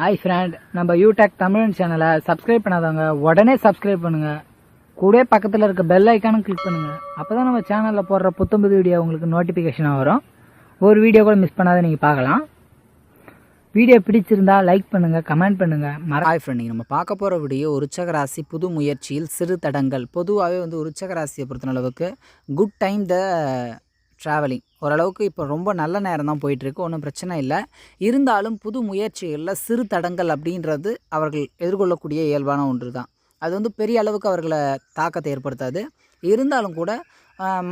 Hi friend நம்ம யூடெக் தமிழ் சேனலை subscribe பண்ணாதவங்க உடனே சப்ஸ்கிரைப் பண்ணுங்க. கூட பக்கத்தில் இருக்க பெல் ஐக்கானும் கிளிக் பண்ணுங்க. அப்பதான் நம்ம சேனலில் போடுற புத்தம்புது வீடியோ உங்களுக்கு நோட்டிஃபிகேஷனாக வரும். ஒரு வீடியோ கூட மிஸ் பண்ணாத நீங்கள் பார்க்கலாம். வீடியோ பிடிச்சிருந்தா லைக் பண்ணுங்க கமெண்ட் பண்ணுங்க. மற ஹாய் ஃப்ரெண்ட் நம்ம பார்க்க போகிற வீடியோ உற்சக ராசி புது முயற்சியில் சிறு தடங்கள். பொதுவாகவே வந்து உற்சக ராசியை பொறுத்தளவுக்கு குட் டைம் த ட்ராவலிங் ஓரளவுக்கு இப்போ ரொம்ப நல்ல நேரம் தான் போயிட்டுருக்கு ஒன்றும் பிரச்சனை இல்லை. இருந்தாலும் புது முயற்சிகளில் சிறு தடங்கள் அப்படின்றது அவர்கள் எதிர்கொள்ளக்கூடிய இயல்பான ஒன்று தான் அது வந்து பெரிய அளவுக்கு அவர்களை தாக்கத்தை ஏற்படுத்தாது. இருந்தாலும் கூட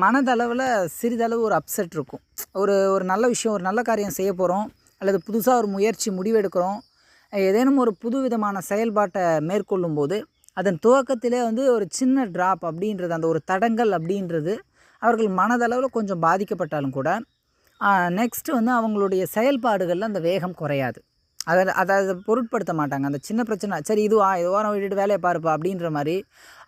மனதளவில் சிறிதளவு ஒரு அப்செட் இருக்கும். ஒரு ஒரு நல்ல விஷயம் ஒரு நல்ல காரியம் செய்ய போகிறோம் அல்லது புதுசாக ஒரு முயற்சி முடிவெடுக்கிறோம் ஏதேனும் ஒரு புது விதமான செயல்பாட்டை மேற்கொள்ளும் போது அதன் துவக்கத்திலே வந்து ஒரு சின்ன ட்ராப் அப்படின்றது அந்த ஒரு தடங்கள் அப்படின்றது அவர்கள் மனதளவில் கொஞ்சம் பாதிக்கப்பட்டாலும் கூட நெக்ஸ்ட்டு வந்து அவங்களுடைய செயல்பாடுகளில் அந்த வேகம் குறையாது. அதை அதை அதை பொருட்படுத்த மாட்டாங்க. அந்த சின்ன பிரச்சனை சரி இதுவா இது வாரம் விட்டுட்டு வேலையை பாருப்பா அப்படின்ற மாதிரி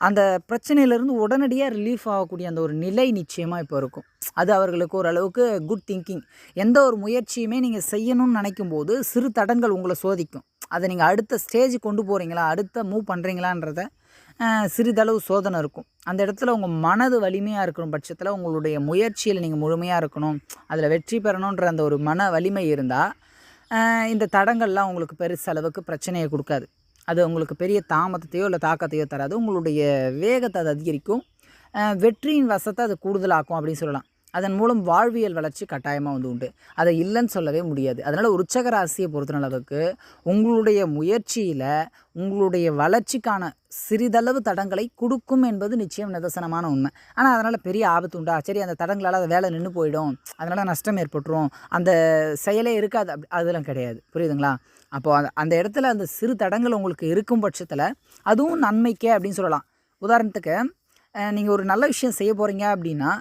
அந்த பிரச்சனையிலேருந்து உடனடியாக ரிலீஃப் ஆகக்கூடிய அந்த ஒரு நிலை நிச்சயமாக இப்போ இருக்கும். அது அவர்களுக்கு ஓரளவுக்கு குட் திங்கிங் எந்த ஒரு முயற்சியுமே நீங்கள் செய்யணும்னு நினைக்கும் போது சிறு தடங்கள் உங்களை சோதிக்கும். அதை நீங்கள் அடுத்த ஸ்டேஜ் கொண்டு போகிறீங்களா அடுத்த மூவ் பண்ணுறீங்களான்றத சிறிதளவு சோதனை இருக்கும். அந்த இடத்துல உங்கள் மனது வலிமையாக இருக்கிற பட்சத்தில் உங்களுடைய முயற்சியில் நீங்கள் முழுமையாக இருக்கணும். அதில் வெற்றி பெறணுன்ற அந்த ஒரு மன வலிமை இருந்தால் இந்த தடங்கள்லாம் உங்களுக்கு பெருசளவுக்கு பிரச்சனையை கொடுக்காது. அது உங்களுக்கு பெரிய தாமதத்தையோ இல்லை தாக்கத்தையோ தராது. உங்களுடைய வேகத்தை அது அதிகரிக்கும். வெற்றியின் வசத்தை அது கூடுதலாக்கும் அப்படின்னு சொல்லலாம். அதன் மூலம் வாழ்வியல் வளர்ச்சி கட்டாயமாக வந்து உண்டு. அதை இல்லைன்னு சொல்லவே முடியாது. அதனால் உற்சக ராசியை பொறுத்த அளவுக்கு உங்களுடைய முயற்சியில் உங்களுடைய வளர்ச்சிக்கான சிறிதளவு தடங்களை கொடுக்கும் என்பது நிச்சயம் நிதர்சனமான உண்மை. ஆனால் அதனால் பெரிய ஆபத்து உண்டா? சரி அந்த தடங்களால் அந்த வேலை நின்று போயிடும். அதனால் நஷ்டம் ஏற்பட்டுரும். அந்த செயலே இருக்காது. அதெல்லாம் கிடையாது. புரியுதுங்களா? அப்போது அந்த அந்த இடத்துல அந்த சிறு தடங்கள் உங்களுக்கு இருக்கும் பட்சத்தில் அதுவும் நன்மைக்கே அப்படின்னு சொல்லலாம். உதாரணத்துக்கு நீங்கள் ஒரு நல்ல விஷயம் செய்ய போகிறீங்க அப்படின்னா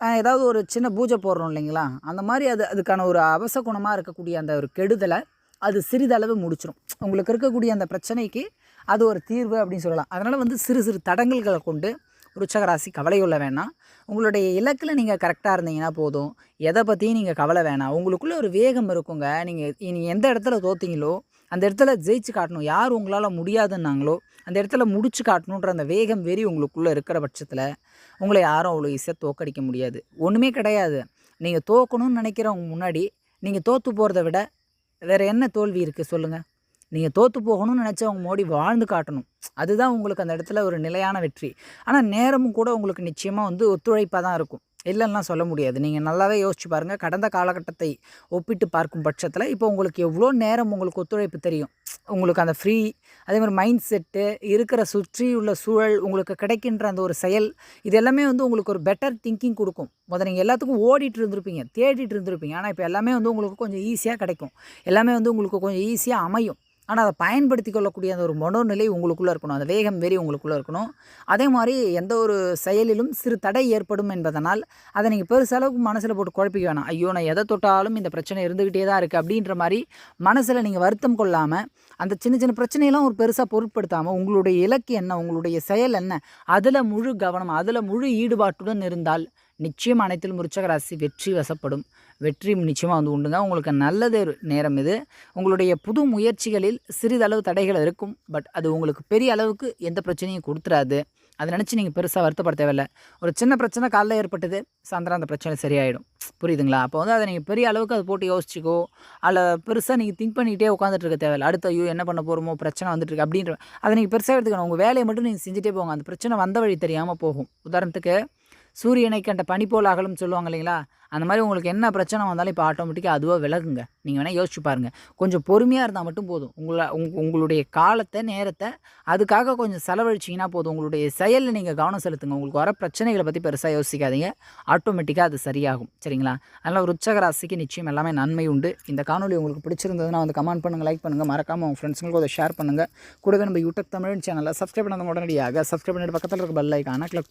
ஏதாவது ஒரு சின்ன பூஜை போடுறோம் இல்லைங்களா? அந்த மாதிரி அது அதுக்கான ஒரு அவச குணமாக இருக்கக்கூடிய அந்த ஒரு கெடுதலை அது சிறிதளவு முடிச்சிடும் உங்களுக்கு இருக்கக்கூடிய அந்த பிரச்சனைக்கு அது ஒரு தீர்வு அப்படின்னு சொல்லலாம். அதனால் வந்து சிறு சிறு தடங்கல்களை கொண்டு உற்சக ராசி கவலை கொள்ள வேணாம். உங்களுடைய இலக்கில் நீங்கள் கரெக்டாக இருந்தீங்கன்னா போதும். எதை பற்றியும் நீங்கள் கவலை வேணாம். உங்களுக்குள்ளே ஒரு வேகம் இருக்குங்க. நீங்கள் நீங்கள் எந்த இடத்துல தோத்தீங்களோ அந்த இடத்துல ஜெயிச்சு காட்டணும். யார் உங்களால் முடியாதுன்னாங்களோ அந்த இடத்துல முடிச்சு காட்டணுன்ற அந்த வேகம் வெறி உங்களுக்குள்ளே இருக்கிற பட்சத்தில் உங்களை யாரும் அவ்வளோ ஈஸியாக தோக்கடிக்க முடியாது. ஒன்றுமே கிடையாது. நீங்கள் தோக்கணும்னு நினைக்கிறவங்க முன்னாடி நீங்கள் தோற்று போகிறத விட வேறு என்ன தோல்வி இருக்குது சொல்லுங்கள் நீங்கள் தோற்று போகணும்னு நினச்சவங்க மோடி வாழ்ந்து காட்டணும். அதுதான் உங்களுக்கு அந்த இடத்துல ஒரு நிலையான வெற்றி. ஆனால் நேரமும் கூட உங்களுக்கு நிச்சயமாக வந்து ஒத்துழைப்பாக தான் இருக்கும். இல்லைன்னா சொல்ல முடியாது. நீங்கள் நல்லாவே யோசிச்சு பாருங்கள் கடந்த காலகட்டத்தை ஒப்பிட்டு பார்க்கும் பட்சத்தில் இப்போ உங்களுக்கு எவ்வளோ நேரம் உங்களுக்கு ஒத்துழைப்பு தெரியும். உங்களுக்கு அந்த ஃப்ரீ அதே மாதிரி மைண்ட் செட்டு இருக்கிற சுற்றி உள்ள சூழல் உங்களுக்கு கிடைக்கின்ற அந்த ஒரு செயல் இது எல்லாமே வந்து உங்களுக்கு ஒரு பெட்டர் திங்கிங் கொடுக்கும். முதல்ல நீங்கள் எல்லாத்துக்கும் ஓடிட்டு இருந்திருப்பீங்க தேடிட்டு இருந்திருப்பீங்க. ஆனால் இப்போ எல்லாமே வந்து உங்களுக்கு கொஞ்சம் ஈஸியாக கிடைக்கும். எல்லாமே வந்து உங்களுக்கு கொஞ்சம் ஈஸியாக அமையும். ஆனால் அதை பயன்படுத்தி கொள்ளக்கூடிய அந்த ஒரு மனோநிலை உங்களுக்குள்ளே இருக்கணும். அந்த வேகம் வெறி உங்களுக்குள்ளே இருக்கணும். அதே மாதிரி எந்த ஒரு செயலிலும் சிறு தடை ஏற்படும் என்பதனால் அதை நீங்கள் பெருசளவுக்கு மனசில் போட்டு குழப்பிக்க வேணாம். ஐயோ நான் எதை தொட்டாலும் இந்த பிரச்சனை இருந்துக்கிட்டே தான் இருக்குது அப்படின்ற மாதிரி மனசில் நீங்கள் வருத்தம் கொள்ளாமல் அந்த சின்ன சின்ன பிரச்சனையெல்லாம் ஒரு பெருசாக பொருட்படுத்தாமல் உங்களுடைய இலக்கு என்ன உங்களுடைய செயல் என்ன அதில் முழு கவனம் அதில் முழு ஈடுபாட்டுடன் இருந்தால் நிச்சயம் அனைத்திலும் விருச்சக வெற்றி வசப்படும். வெற்றி நிச்சயமாக வந்து உண்டுங்க. உங்களுக்கு நல்லது நேரம் இது. உங்களுடைய புது முயற்சிகளில் சிறிதளவு தடைகள் இருக்கும். பட் அது உங்களுக்கு பெரிய அளவுக்கு எந்த பிரச்சனையும் கொடுத்துறாது அதை நினச்சி நீங்கள் பெருசாக வருத்தப்பட தேவையில்லை. ஒரு சின்ன பிரச்சனை காலைல ஏற்பட்டது சாயந்தரம் அந்த பிரச்சனை சரியாயிடும். புரியுதுங்களா? அப்போ வந்து அதை நீங்கள் பெரிய அளவுக்கு அதை போட்டு யோசிச்சுக்கோ அதில் பெருசாக நீங்கள் திங்க் பண்ணிக்கிட்டே உட்காந்துட்டு இருக்க தேவையில்ல. அடுத்த ஐயோ என்ன பண்ண போகிறோமோ பிரச்சனை வந்துட்டு இருக்கு அப்படின்ற அதை நீங்கள் பெருசாக எடுத்துக்கணும். உங்கள் வேலையை மட்டும் நீங்கள் செஞ்சுட்டே போங்க. அந்த பிரச்சனை வந்த வழி தெரியாமல் போகும். உதாரணத்துக்கு சூரியனை கண்ட பனி போல் அகலும் சொல்லுவாங்க இல்லைங்களா? அந்த மாதிரி உங்களுக்கு என்ன பிரச்சனை வந்தாலும் இப்போ ஆட்டோமேட்டிக்காக அதுவாக விலகுங்க. நீங்கள் வேணால் யோசிச்சு பாருங்கள் கொஞ்சம் பொறுமையாக இருந்தால் மட்டும் போதும். உங்களை உங் உங்களுடைய காலத்தை நேரத்தை அதுக்காக கொஞ்சம் செலவழிச்சிங்கன்னா போதும். உங்களுடைய செயலில் நீங்கள் கவனம் செலுத்துங்க. உங்களுக்கு வர பிரச்சனைகளை பற்றி பெருசாக யோசிக்காதீங்க. ஆட்டோமேட்டிக்காக அது சரியாகும். சரிங்களா? அதனால் ஒரு உற்சக ராசிக்கு நிச்சயம் எல்லாமே நன்மை உண்டு. இந்த காணொலி உங்களுக்கு பிடிச்சிருந்ததுன்னா வந்து கமெண்ட் பண்ணுங்கள் லைக் பண்ணுங்கள் மறக்காமல் உங்கள் ஃப்ரெண்ட்ஸுங்களுக்கு அதை ஷேர் பண்ணுங்கள் கூடவே நம்ம யூடியூப் தமிழ் சேனலில் சப்ஸ்கிரைப் பண்ணாத உடனடியாக சப்ஸ்கிரைப் பண்ணிட்டு பக்கத்தில் இருக்க பெல் ஐக்கான கிளிக்